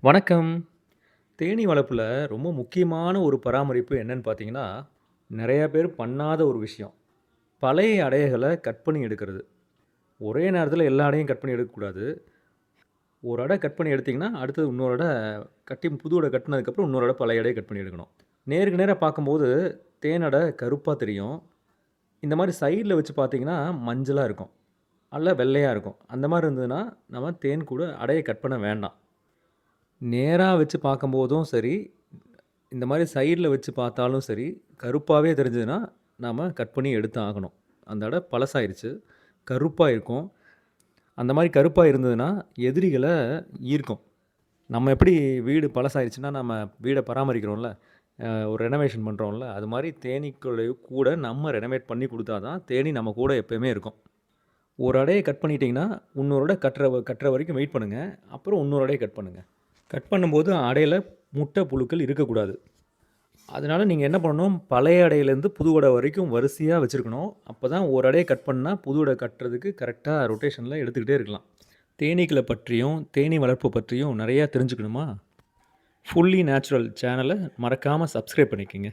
வணக்கம். தேனீ வளர்ப்பில் ரொம்ப முக்கியமான ஒரு பராமரிப்பு என்னன்னு பார்த்தீங்கன்னா, நிறையா பேர் பண்ணாத ஒரு விஷயம். பழைய அடைகளை கட் பண்ணி எடுக்கிறது. ஒரே நேரத்தில் எல்லா அடையும் கட் பண்ணி எடுக்கக்கூடாது. ஒரு அடை கட் பண்ணி எடுத்திங்கன்னா அடுத்தது இன்னொரு அடை கட்டி புது அடை கட்டினதுக்கப்புறம் இன்னொரு அடை பழைய அடையை கட் பண்ணி எடுக்கணும். நேருக்கு நேராக பார்க்கும்போது தேன் அடை தெரியும். இந்த மாதிரி சைடில் வச்சு பார்த்தீங்கன்னா, மஞ்சளாக இருக்கும். அல்ல வெள்ளையாக இருக்கும். அந்த மாதிரி இருந்ததுன்னா, நம்ம தேன் கூட அடையை கட் பண்ண வேண்டாம். நேரா வச்சு பார்க்கும்போதும் சரி, இந்த மாரி சைட்ல வச்சு பார்த்தாலும் சரி, கருப்பாவே தெரிஞ்சதுன்னா, நாம கட் பண்ணி எடுத்து ஆகணும். அந்த அடை பழசாயிருச்சு. கருப்பா இருக்கும். அந்த மாரி கருப்பா இருந்ததுன்னா, எதிரிகள ஈர்க்கும். நம்ம எப்படி வீடு பழசாயிருச்சுன்னா, நம்ம வீட பராமரிக்கிறோம்ல, அ ஒரு ரெனோவேஷன் பண்றோம்ல, அது மாரி தேனீக்கள கூட நம்ம ரெனோவேட் பண்ணி குடுத்தா தான், தேனீ நம்ம கூட எப்பயுமே இருக்கும். ஒரு அடைய கட் பண்ணிட்டீங்கன்னா, இன்னொரு அடை கட்டுற வ கட்டுற வரைக்கும் வெயிட் பண்ணுங்க. அப்புறம் இன்னொரு அடைய கட் பண்ணுங்க. கட் பண்ணும்போது அடையில் முட்டை, புழுக்கள் இருக்கக்கூடாது. அதனால் நீங்கள் என்ன பண்ணணும், பழைய அடையிலேருந்து புது அடை வரைக்கும் வச்சுருக்கணும் அப்போ தான் ஒரு அடைய கட் பண்ணால் புது அடை கட்டுறதுக்கு கரெக்டாக ரொட்டேஷனில் எடுத்துக்கிட்டே இருக்கலாம். தேனீக்களை பற்றியும், தேனீ வளர்ப்பு பற்றியும் நிறையா தெரிஞ்சுக்கணுமா? ஃபுல்லி நேச்சுரல் சேனலை மறக்காமல் சப்ஸ்கிரைப் பண்ணிக்கங்க.